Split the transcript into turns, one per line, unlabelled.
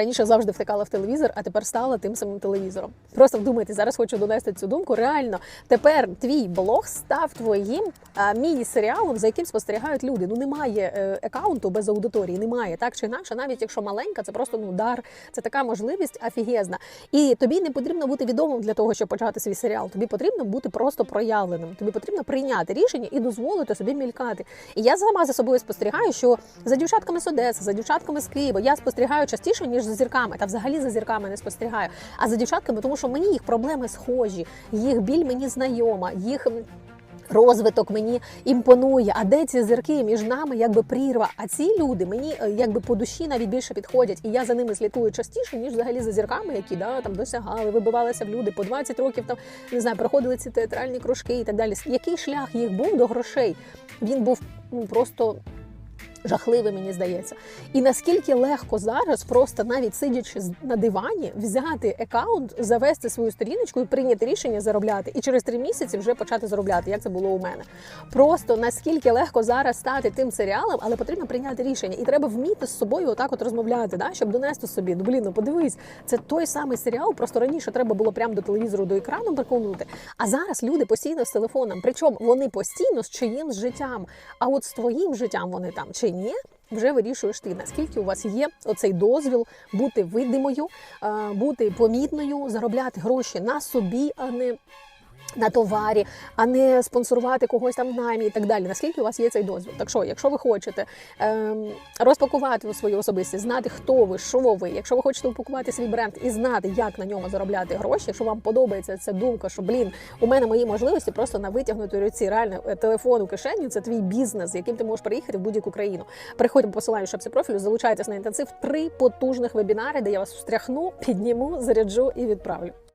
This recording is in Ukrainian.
Раніше завжди втикала в телевізор, а тепер стала тим самим телевізором. Просто вдумайте, зараз хочу донести цю думку. Реально, тепер твій блог став твоїм міні-серіалом, за яким спостерігають люди. Ну немає е, аккаунту без аудиторії, немає так чи інакше, навіть якщо маленька, це просто ну дар, це така можливість офігезна. І тобі не потрібно бути відомим для того, щоб почати свій серіал. Тобі потрібно бути просто проявленим. Тобі потрібно прийняти рішення і дозволити собі мількати. І я сама за собою спостерігаю, що за дівчатками з Одеси, за дівчатками з Києва я спостерігаю частіше ніж за зірками. Та взагалі за зірками не спостерігаю. А за дівчатками, тому що мені їх проблеми схожі, їх біль мені знайома, їх. Розвиток мені імпонує. А де ці зірки між нами якби прірва? А ці люди мені е, якби по душі навіть більше підходять, і я за ними слідкую частіше, ніж взагалі за зірками, які да там досягали, вибивалися в люди по 20 років. Там не знаю, проходили ці театральні кружки і так далі. Який шлях їх був до грошей? Він був ну, просто жахливий, мені здається. І наскільки легко зараз, просто навіть сидячи на дивані, взяти аккаунт, завести свою сторіночку і прийняти рішення заробляти, і через три місяці вже почати заробляти, як це було у мене. Просто наскільки легко зараз стати тим серіалом, але потрібно прийняти рішення, і треба вміти з собою отак от розмовляти, да? щоб донести собі. Ну блін, ну подивись, це той самий серіал. Просто раніше треба було прямо до телевізору, до екрану приконувати. А зараз люди постійно з телефоном. Причому вони постійно з чиїмсь життям. А от з твоїм життям вони там чи ні, вже вирішуєш ти, наскільки у вас є оцей дозвіл бути видимою, бути помітною, заробляти гроші на собі, а не. На товарі, а не спонсорувати когось там в наймі і так далі. Наскільки у вас є цей дозвіл? Так що, якщо ви хочете ем, розпакувати свою особистість, знати, хто ви, що ви, якщо ви хочете упакувати свій бренд і знати, як на ньому заробляти гроші, якщо вам подобається ця думка, що блін, у мене мої можливості просто на витягнутій руці, реально е, телефон у кишені, це твій бізнес, з яким ти можеш приїхати в будь-яку країну. Переходьте по посиланню шапці профілю, залучайтесь на інтенсив. Три потужних вебінари, де я вас встряхну, підніму, заряджу і відправлю.